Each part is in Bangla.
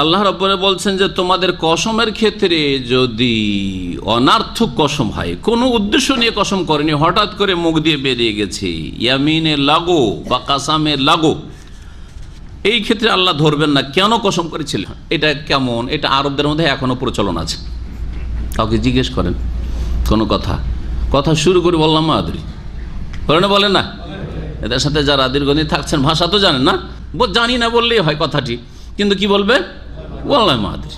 আল্লাহ রব্বরে বলছেন যে তোমাদের কসমের ক্ষেত্রে যদি অনার্থক কসম হয়, কোনো উদ্দেশ্য নিয়ে কসম করেনি, হঠাৎ করে মুখ দিয়ে বেরিয়ে গেছে, ইয়ামিনে লাগো বা কাসামে লাগো, এই ক্ষেত্রে আল্লাহ ধরবেন না, কেন কসম করেছিল এটা কেমন? এটা আরবদের মধ্যে এখনও প্রচলন আছে। কাউকে জিজ্ঞেস করেন, কোনো কথা। কথা শুরু করে বললাম মাদুরি বলে বলেন না। এদের সাথে যারা দীর্ঘদিন থাকছেন, ভাষা তো জানেন না? জানি না বললেই হয় কথাটি। কিন্তু কি বলবে? ওল্লাহ মাহাদির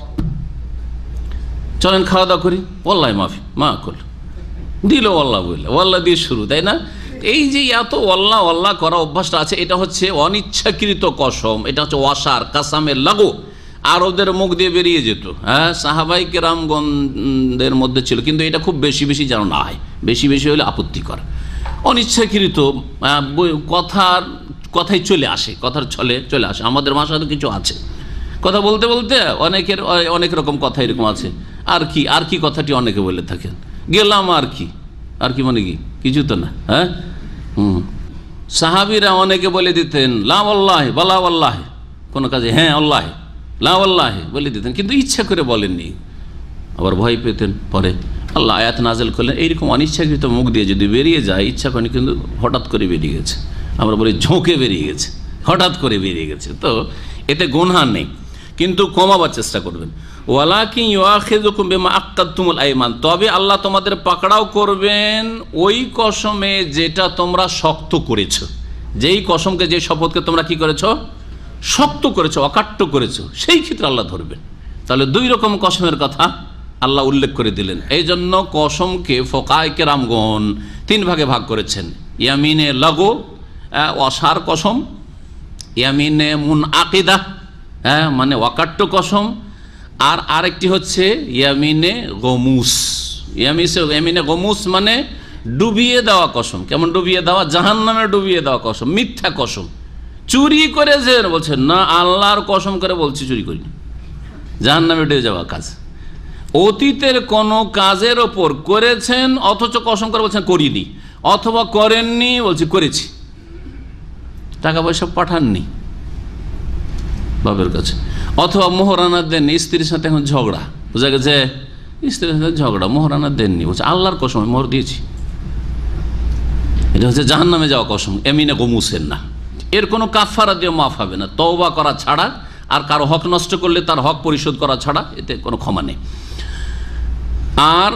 চলেন খাওয়া দাওয়া করি। ওল্লাহ মাফি, মা করল। দিল ওল্লাহ বললে ওল্লাহ দিয়ে শুরু, তাই না? এই যে এত ওল্লাহ ওল্লাহ করা অভ্যাসটা আছে, এটা হচ্ছে অনিচ্ছাকৃত কসম। এটা হচ্ছে ওয়াসার, কাসামের লাগো। আরবদের মুখ দিয়ে বেরিয়ে যেত হ্যাঁ? সাহাবাই কেরামগণদের মধ্যে ছিল, কিন্তু এটা খুব বেশি বেশি যেন না হয়। বেশি বেশি হলে আপত্তিকর। অনিচ্ছাকৃত কথার কথাই চলে আসে, কথার ছলে চলে আসে। আমাদের ভাষা তো কিছু আছে। কথা বলতে বলতে অনেকের, অনেক রকম কথা এরকম আছে। আর কি আর কি কথাটি অনেকে বলে থাকেন। গেলাম আর কি। আর কি মানে কি? কিছু তো না হ্যাঁ? হুম। সাহাবিরা অনেকে বলে দিতেন লাভ আল্লাহ আল্লাহ কোনো কাজে হ্যাঁ আল্লাহ লাভ আল্লাহ বলে দিতেন, কিন্তু ইচ্ছা করে বলেননি। আবার ভয় পেতেন পরে। আল্লাহ আয়াত নাজেল করলেন, এইরকম অনিচ্ছাকৃত মুখ দিয়ে যদি বেরিয়ে যায়, ইচ্ছা করেনি কিন্তু হঠাৎ করে বেরিয়ে গেছে। আমরা বলি ঝোঁকে বেরিয়ে গেছে, হঠাৎ করে বেরিয়ে গেছে। তো এতে গোনহা নেই। কিন্তু কমাবার চেষ্টা করবেন। তবে আল্লাহ তোমাদের পাকড়াও করবেন ওই কসমে যেটা তোমরা শক্ত করেছ। যেই কসমকে যে শপথকে তোমরা কি করেছ? শক্ত করেছ, অকাট্য করেছ, সেই ক্ষেত্রে আল্লাহ ধরবেন। তাহলে দুই রকম কসমের কথা আল্লাহ উল্লেখ করে দিলেন। এই জন্য কসমকে ফোকায় কেরামগণ তিন ভাগে ভাগ করেছেন। ইয়ামিনে লাগো অসার কসম, ইয়ামিনে মুন আকিদা হ্যাঁ মানে ওয়াকাট্য কসম। আর আরেকটি হচ্ছে ইয়ামিনে গমুস। ইয়ামিসে, ইয়ামিনে গমুস মানে ডুবিয়ে দেওয়া কসম। কেমন ডুবিয়ে দেওয়া? জাহান নামে ডুবিয়ে দেওয়া কসম, মিথ্যা কসম। চুরি করেছেন বলছেন না, আল্লাহর কসম করে বলছি, চুরি করিনি। জাহান নামে ডুবে যাওয়া কাজ। অতীতের কোনো কাজের ওপর করেছেন, অথচ কসম করে বলছেন, করিনি। অথবা করেননি, বলছি, করেছি। টাকা পয়সা পাঠাননি। বাবের কাছে। অথবা মোহরানা দেননি, স্ত্রীর সাথে এখন ঝগড়া। বোঝা গেছে? স্ত্রীর সাথে ঝগড়া, মোহরানা দেননি। বলছে, আল্লাহর কসম মোহর দিয়েছি। এটা হচ্ছে জাহান নামে যাওয়া কসম, এমিনে গমুসেন না। এর কোনো কাফারা দিয়ে মাফ হবে না। তওবা করা ছাড়া, আর কারও হক নষ্ট করলে তার হক পরিশোধ করা ছাড়া, এতে কোনো ক্ষমা নেই। আর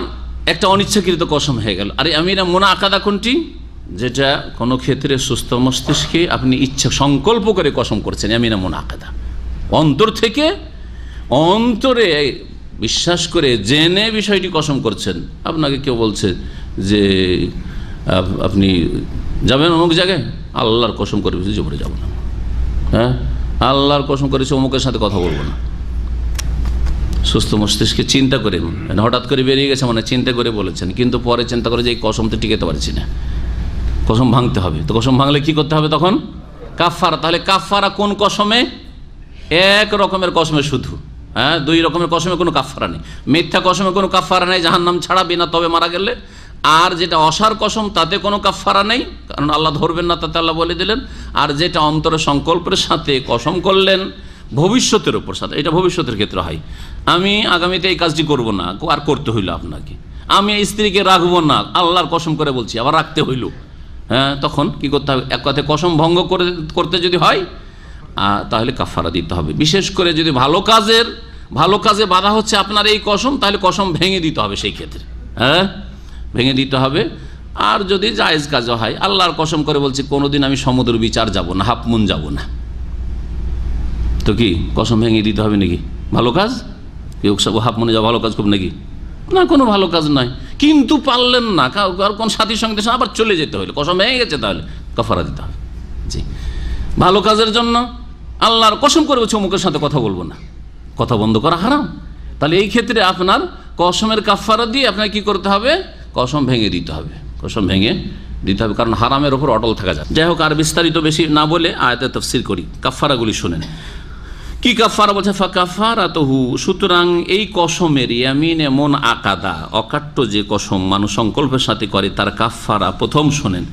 একটা অনিচ্ছাকৃত কসম হয়ে গেল। আর আমিরা মোনা আকাদা কোনটি? যেটা কোনো ক্ষেত্রে সুস্থ মস্তিষ্কে আপনি ইচ্ছা, সংকল্প করে কসম করছেন আমিনা মোনা আকাদা অন্তর থেকে অন্তরে বিশ্বাস করে জেনে বিষয়টি কসম করছেন। আপনাকে কেউ বলছে যে, আপ- আপনি যাবেন অমুক জায়গায়? আল্লাহর কসম করে জবরে যাব না। হ্যাঁ? আল্লাহর কসম করেছে, অমুকের সাথে কথা বলব না। সুস্থ মস্তিষ্কে চিন্তা করে মানে হঠাৎ করে বেরিয়ে গেছে মানে চিন্তা করে বলেছেন। কিন্তু পরে চিন্তা করে যে এই কসম তো টিকেতে পারছি না। কসম ভাঙতে হবে। তো কসম ভাঙলে কি করতে হবে তখন? কাফারা তাহলে কাফারা কোন কসমে? এক রকমের কসমে শুধু হ্যাঁ? দুই রকমের কসমে কোনো কাফারা নেই। মিথ্যা কসমে কোনো কাফারা নেই যাহার নাম ছাড়া বিনা তবে মারা গেলে। আর যেটা অসার কসম, তাতে কোনো কাফারা নেই, কারণ আল্লাহ ধরবেন না, তাতে আল্লাহ বলে দিলেন। আর যেটা অন্তরে সংকল্পের সাথে কসম করলেন, ভবিষ্যতের উপর সাথে, এটা ভবিষ্যতের ক্ষেত্রে হয়। আমি আগামীতে এই কাজটি করব না, আর করতে হইল আপনাকে। আমি স্ত্রীকে রাখব না, আল্লাহর কসম করে বলছি, আবার রাখতে হইল। হ্যাঁ তখন কি করতে হবে? এক কথায় কসম ভঙ্গ করে, করতে যদি হয় তাহলে কাফারা দিতে হবে। বিশেষ করে যদি ভালো কাজের, ভালো কাজে বাধা হচ্ছে আপনার এই কসম, তাহলে কসম ভেঙে দিতে হবে সেই ক্ষেত্রে। হ্যাঁ? ভেঙে দিতে হবে। আর যদি জায়েজ কাজও হয়, আল্লাহর কসম করে বলছি, কোনোদিন আমি সমুদ্র বিচার যাব না, হাফমুন যাব না। তো কি, কসম ভেঙে দিতে হবে নাকি? ভালো কাজ? কেউ সব হাফ মনে যাওয়া ভালো কাজ খুব নাকি? না, কোনো ভালো কাজ নয়। কিন্তু পারলেন না আর কোন সাথীর সঙ্গে আবার চলে যেতে হলো কসম ভেঙে গেছে তাহলে কফারা দিতে হবে। জি। ভালো কাজের জন্য আল্লাহর কসম করে বলছে, অমুকের সাথে কথা বলব না। কথা বন্ধ করা হারাম। তাহলে এই ক্ষেত্রে আপনার কসমের কাফারা দিয়ে আপনাকে কি করতে হবে? কসম ভেঙে দিতে হবে। কসম ভেঙে দিতে হবে, কারণ হারামের ওপর অটল থাকা যায় যাই হোক, আর বিস্তারিত বেশি না বলে আয়াতে তফসির করি। কাফারাগুলি শোনেন। কি কাফারা বলছে? কাফারা তহু সুতরাং এই কসমের ইয়ামিনে এমন আকাদা, অকাট্য যে কসম মানুষ সংকল্পের সাথে করে, তার কাফারা প্রথম শোনেন।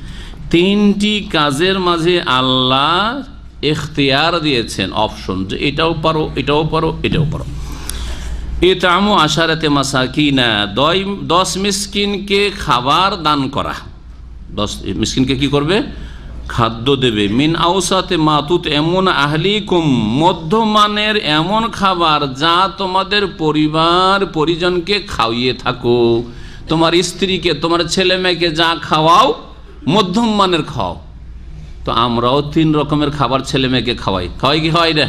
তিনটি কাজের মাঝে আল্লাহ এখতিয়ার দিয়েছেন অপশন যে এটাও পারো এটাও পারো এটাও পারো। এতামু আশারাতে মাসাকিনা দয় দশ মিসকিনকে খাবার দান করা। দশ মিসকিনকে কি করবে? খাদ্য দেবে। মিন আউসাতে মাতুত এমন আহলিকুম, মধ্যমানের এমন খাবার যা তোমাদের পরিবার পরিজনকে খাওয়িয়ে থাকো। তোমার স্ত্রীকে, তোমার ছেলে মেয়েকে যা খাওয়াও মধ্যম মানের খাও তো আমরাও তিন রকমের খাবার ছেলে মেয়েকে খাওয়াই। খাওয়াই কি, খাওয়াই রে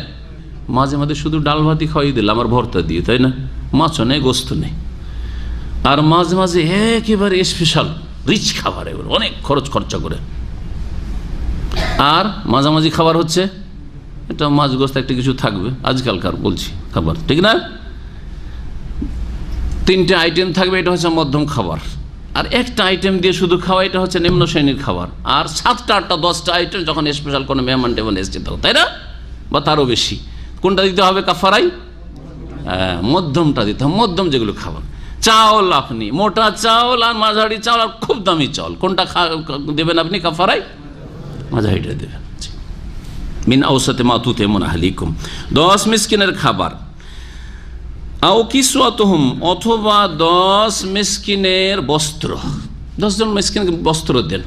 মাঝে মাঝে শুধু ডাল ভাতই খাওয়াই দিলাম, আমার ভর্তা দিয়ে, তাই না? মাছও নেই, গোস্ত নেই। আর মাঝে মাঝে একেবারে স্পেশাল রিচ খাবার এগুলো, অনেক খরচ খরচা করে। আর মাঝামাঝি খাবার হচ্ছে, এটা মাছ গোস্ত একটা কিছু থাকবে, আজকালকার বলছি খাবার, ঠিক না? তিনটে আইটেম থাকবে, এটা হচ্ছে মধ্যম খাবার। আর একটা আইটেম দিয়ে শুধু খাওয়া এটা হচ্ছে নিম্ন শ্রেণির খাবার। আর সাতটা আটটা দশটা আইটেম যখন স্পেশাল কোনো মেহমান টেমন এসছে তখন তাই না? বা তারও বেশি। কোনটা দিতে হবে কাফারাই? হ্যাঁ, মধ্যমটা দিতে হবে মধ্যম যেগুলো খাবার। চাউল আপনি মোটা চাউল আর মাঝারি চাউল আর খুব দামি চাউল। কোনটা দেবেন আপনি কাফারাই? মাঝারিটা দেবেন। মিন ঔষধে মাতুতে মন আহলিকুম। দশ মিসকিনের খাবার। আও কিসুয়াতহুম অথবা দশ মিসকিনের বস্ত্র। দশজন মিসকিনকে বস্ত্র দেন।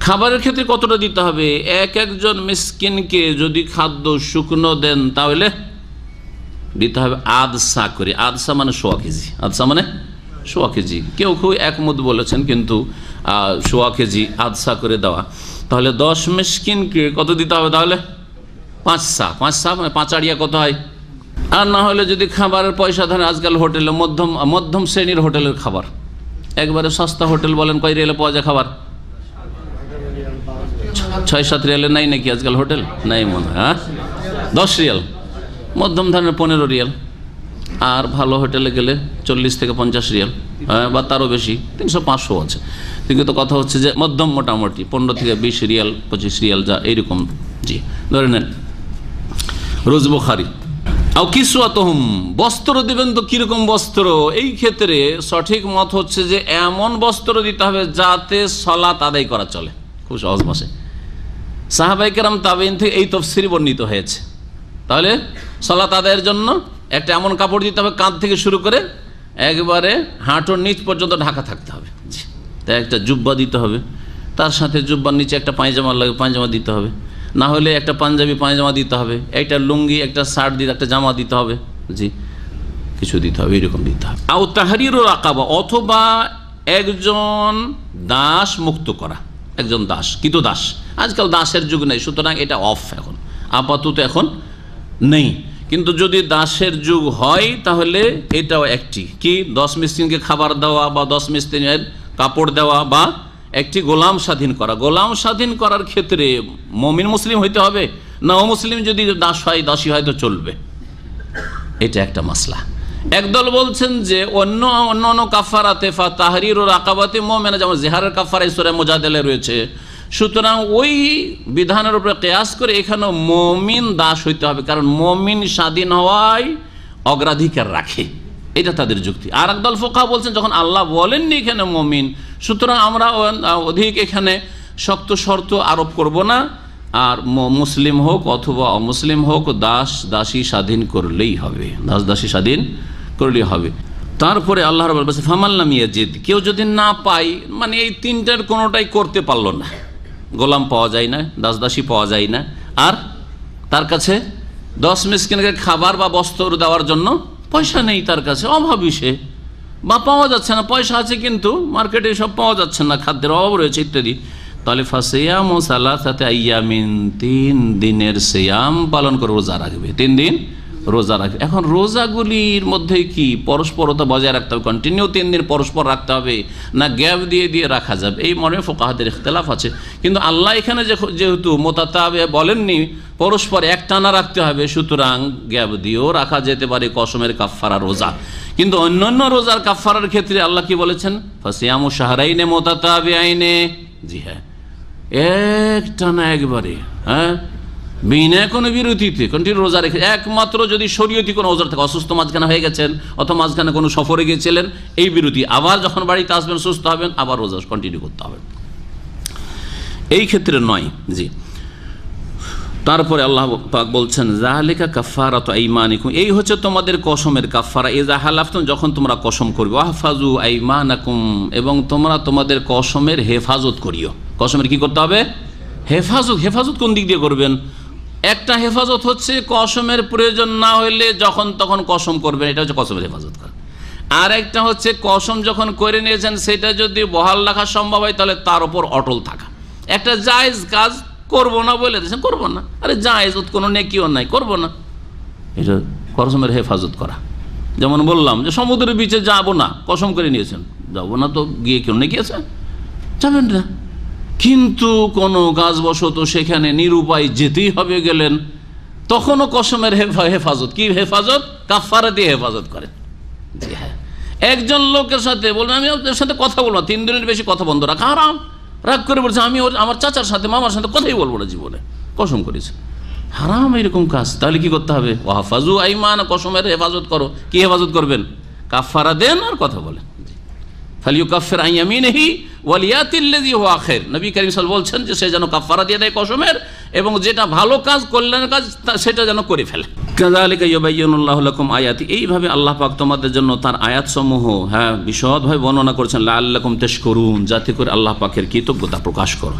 খাবারের ক্ষেত্রে কতটা দিতে হবে? এক একজন মিসকিনকে যদি খাদ্য শুকনো দেন, তাহলে দিতে হবে আদসা করে। আদসা মানে সোয়া কেজি। আদসা মানে সোয়া কেজি। কেউ কেউ একমত বলেছেন, কিন্তু সোয়া কেজি আদসা করে দেওয়া। তাহলে দশ মিসকিনকে কত দিতে হবে তাহলে? পাঁচ সা পাঁচ সা মানে পাঁচ আড়িয়া কত হয়? আর না হলে যদি খাবারের পয়সা ধরেন আজকাল হোটেলে মধ্যম মধ্যম শ্রেণির হোটেলের খাবার। একবারে সস্তা হোটেল বলেন কয় রেলে পাওয়া যায় খাবার? ছয় সাত রিয়ালে নাই নাকি আজকাল হোটেল? নাই মনে হয় দশ রিয়াল। মধ্যম ধরনের পনেরো রিয়াল। আর ভালো হোটেলে গেলে চল্লিশ থেকে পঞ্চাশ রিয়াল হ্যাঁ, বা তারও বেশি তিনশো পাঁচশো আছে। কিন্তু কথা হচ্ছে যে মধ্যম মোটামুটি পনেরো থেকে বিশ রিয়াল পঁচিশ রিয়াল যা এইরকম জি। ধরে নেন রোজ বুখারি। আও কিসুয়াতহুম বস্ত্র দিবেন তো কীরকম বস্ত্র? এই ক্ষেত্রে সঠিক মত হচ্ছে যে এমন বস্ত্র দিতে হবে যাতে সলাত আদায় করা চলে। খুব সহজ ভাষে সাহাবাই কেরাম তাবেইন থেকে এই তফসিরি বর্ণিত হয়েছে। তাহলে সলাত আদায়ের জন্য একটা এমন কাপড় দিতে হবে কাঁধ থেকে শুরু করে একবারে হাঁটুর নিচ পর্যন্ত ঢাকা থাকতে হবে। তাই একটা জুব্বা দিতে হবে। তার সাথে জুব্বার নিচে একটা পায়জামা লাগে, পায়জামা দিতে হবে। না হলে একটা পাঞ্জাবি পায়জামা দিতে হবে, একটা লুঙ্গি, একটা শার্ট দিতে একটা জামা দিতে হবে। জি, কিছু দিতে হবে এরকম দিতে হবে। আও তাহারিরও রাকাবা অথবা একজন দাস মুক্ত করা, একজন দাস কিন্তু দাস? আজকাল দাসের যুগ নেই, সুতরাং এটা অফ এখন, আপাতত এখন নেই। কিন্তু যদি দাসের যুগ হয়, তাহলে এটাও একটি, কি? দশ মিস্ত্রিনকে খাবার দেওয়া বা দশ মিস্ত্রিনের কাপড় দেওয়া বা একটি গোলাম স্বাধীন করা। গোলাম স্বাধীন করার ক্ষেত্রে মমিন মুসলিম হইতে হবে? না অমুসলিম যদি দাস হয়, দাসী হয় তো চলবে। এটা একটা মাসলা। একদল বলছেন যে অন্য অন্য অন্য কাফারাতে ফা তাহরির ও রাকাবাতে মোমেনা, যেমন জেহারের কাফারা ঈশ্বরের মোজাদেলে রয়েছে। সুতরাং ওই বিধানের উপরে কেয়াস করে এখানেও মমিন দাস হইতে হবে, কারণ মমিন স্বাধীন হওয়ায় অগ্রাধিকার রাখে। এটা তাদের যুক্তি। আর একদল ফোকা বলছেন, যখন আল্লাহ বলেননি এখানে মমিন, সুতরাং আমরা অধিক এখানে শক্ত শর্ত আরোপ করব না। আর মুসলিম হোক অথবা অমুসলিম হোক, দাস, দাসী স্বাধীন করলেই হবে। দাস, দাসী স্বাধীন করলেই হবে। তারপরে আল্লাহ রব বলছে ফামাল্লাম ইয়াজিদ। কেউ যদি না পাই মানে এই তিনটার কোনোটাই করতে পারল না। গোলাম পাওয়া যায় না, দাস, দাসী পাওয়া যায় না। আর তার কাছে দশ মিসকিনকে খাবার বা বস্ত্র দেওয়ার জন্য পয়সা নেই তার কাছে, অভাবই সে। বা পাওয়া যাচ্ছে না, পয়সা আছে কিন্তু মার্কেটে সব পাওয়া যাচ্ছে না, খাদ্যের অভাব রয়েছে ইত্যাদি। তাহলে ফাসিয়াম ও সালাসাতে আইয়ামিন, তিন দিনের সিয়াম পালন করব যা রাখবে তিন দিন রোজা রাখবে। এখন রোজাগুলির মধ্যে কি পরস্পরতা বজায় রাখতে হবে? কন্টিনিউ তিন দিন পরস্পর রাখতে হবে না গ্যাপ দিয়ে দিয়ে রাখা যাবে? এই মনে ফোকাহাদের ইখতলাফ আছে। কিন্তু আল্লাহ এখানে যেহেতু মোতাতাবে বলেননি, পরস্পর একটানা রাখতে হবে, সুতরাং গ্যাপ দিয়েও রাখা যেতে পারে কসমের কাফারা রোজা। কিন্তু অন্যান্য রোজার কাফারার ক্ষেত্রে আল্লাহ কি বলেছেন? ফাসিয়ামু শাহরাইনে মোতাতাবে আইনে জি হ্যাঁ। একটানা একবারে হ্যাঁ? বিনা কোনো বিরতিতে কন্টিনিউ রোজা রেখে, একমাত্র যদি শরীয়তি কোনো ওজার থাকে অসুস্থ মাঝখানে হয়ে গেছেন, অথবা মাঝখানে কোনো সফরে গিয়েছিলেন, এই বিরতি। আবার যখন বাড়িতে আসবেন, সুস্থ হবেন, আবার রোজা কন্টিনিউ করতে হবে। এই ক্ষেত্রে নয়, জি। তারপরে আল্লাহ পাক বলছেন জাহালিকা কাফারা তো আইমানিকুম। এই হচ্ছে তোমাদের কসমের কাফারা এই জাহালাফতুম যখন তোমরা কসম করবে ওয়াহফাজু আইমানাকুম, এবং তোমরা তোমাদের কসমের হেফাজত করিও। কসমের কি করতে হবে? হেফাজত। হেফাজত কোন দিক দিয়ে করবেন? একটা হেফাজত হচ্ছে কসমের প্রয়োজন না হইলে যখন তখন কসম করবেন, এটা হচ্ছে কসমের হেফাজত করা। আর একটা হচ্ছে কসম যখন করে নিয়েছেন, সেটা যদি বহাল রাখা সম্ভব হয়, তাহলে তার উপর অটল থাকা। একটা জায়েজ কাজ করব না বলে দিয়েছেন, করব না। আরে জায়েজ কোনো নেকিও নাই, করব না। এটা কসমের হেফাজত করা। যেমন বললাম যে সমুদ্রের বিচে যাব না, কসম করে নিয়েছেন। যাব না তো গিয়ে কেউ নেকি আছে? যাবেন না। কিন্তু কোনো কাজবশত সেখানে নিরুপায় যেতেই হবে গেলেন, তখনও কসমের হেফা- হেফাজত। কি হেফাজত? কাফারা দিয়ে হেফাজত করেন। জি হ্যাঁ। একজন লোকের সাথে বলবেন, আমি ওদের সাথে কথা বলব তিন দিনের বেশি কথা বন্ধ রাখা আরাম রাগ করে বলছে, আমি ওর, আমার চাচার সাথে, মামার সাথে কথাই বলব না জীবনে। কসম করেছে। হারাম এরকম কাজ, তাহলে কি করতে হবে? ওয়াহাফাজু আইমান, কসমের হেফাজত করো। কি হেফাজত করবেন? কাফারা দেন আর কথা বলেন। আখির। নবী সাল বলছেন যে সে যেন কাফারা দিয়ে দেয় কসমের এবং যেটা ভালো কাজ, কল্যাণের কাজ সেটা যেন করে ফেলে। লাকুম আয়াতি। এইভাবে আল্লাহ পাক তোমাদের জন্য তার আয়াতসমূহ হ্যাঁ বিশদভাবে বর্ণনা করেছেন তেশ করুন যাতে করে আল্লাহ পাকের কৃতজ্ঞতা প্রকাশ করো।